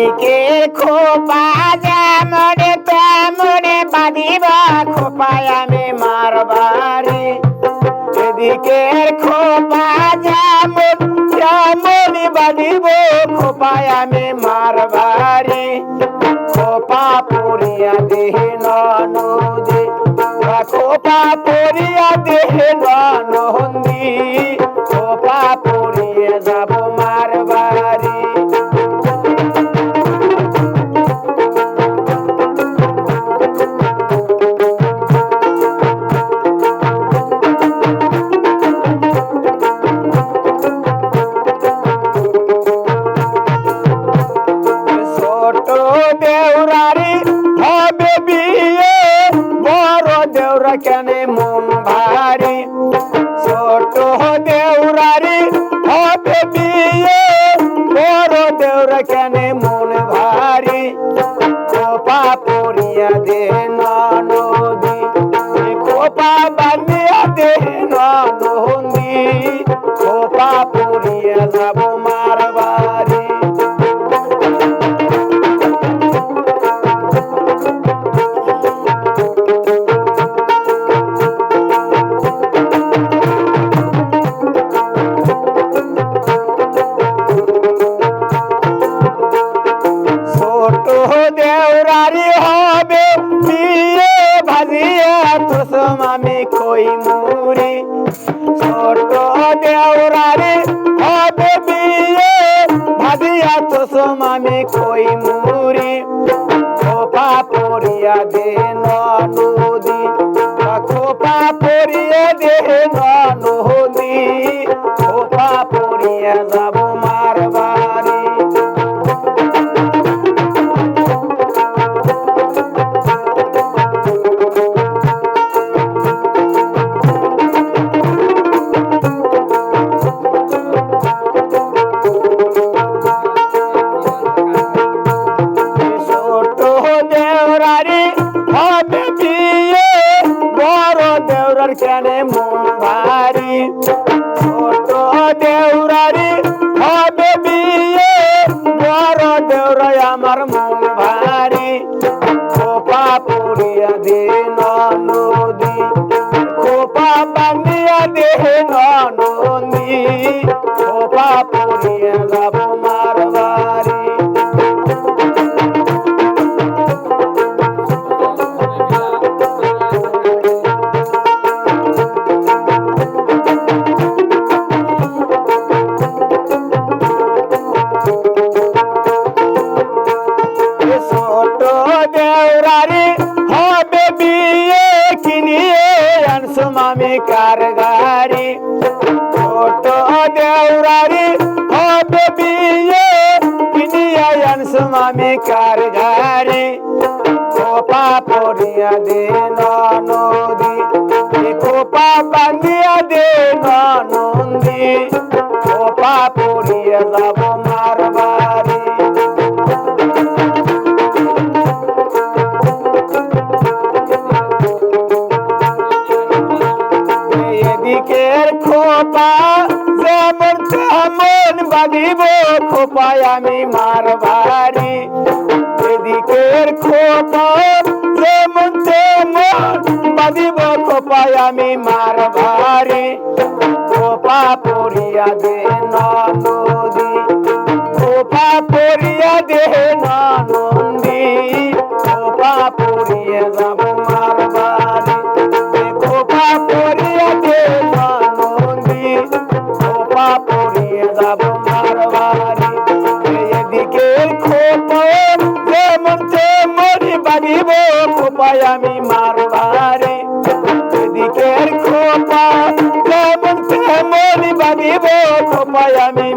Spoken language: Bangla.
খোপা যেমনে তেমনে বাঁধিব খোপায় আমি মারবারি এদিকে খোপা যেমন তেমন বাঁধিব খোপায় আমি মারবারি খোপা পুরিয়া দেহে নদী খোপা পুরিয়া দেহে নন্দী কেন মন ভারী। ছোট দেউরারি হবে বিয়ে। বড় দেউরা কেনে মন ভারী। কোপা পরিয়া দে নদী কোপা বানিয়া দে কই মুরে ছোট দেওরারে হবে বিয়ে। ভাজিয়া তোসম আমি কই মুরে খোপা পড়িয়া দে নদী খোপা পড়িয়া দে নদী দেওরার কেন মন ভারী ছোট দেউরারি হবে বিয়ে, বড় দেউরাই আমার মন ভারী খোপা পড়িয়া দে নদী খোপা বানিয়া দে আমি কার গাড়ি ছোট দেওরারি হবে বিয়ে কিনিয়ে আনসুম আমি কার গাড়ি। খোপা পড়িয়া দে নদী খোপা যেমন তেমন বাঁধিব, খোপায় আমি মারবারি এদিকের খোপা যেমন তেমন বাঁধিব, খোপায় আমি মারবারি খোপা পরিয়া দে নদী, খোপা পরিয়া দে নন্দী যাব মারবারি এদিকে খোপা যেমন তেমন বাঁধিব খোপায় আমি মারবারি খোপায় আমি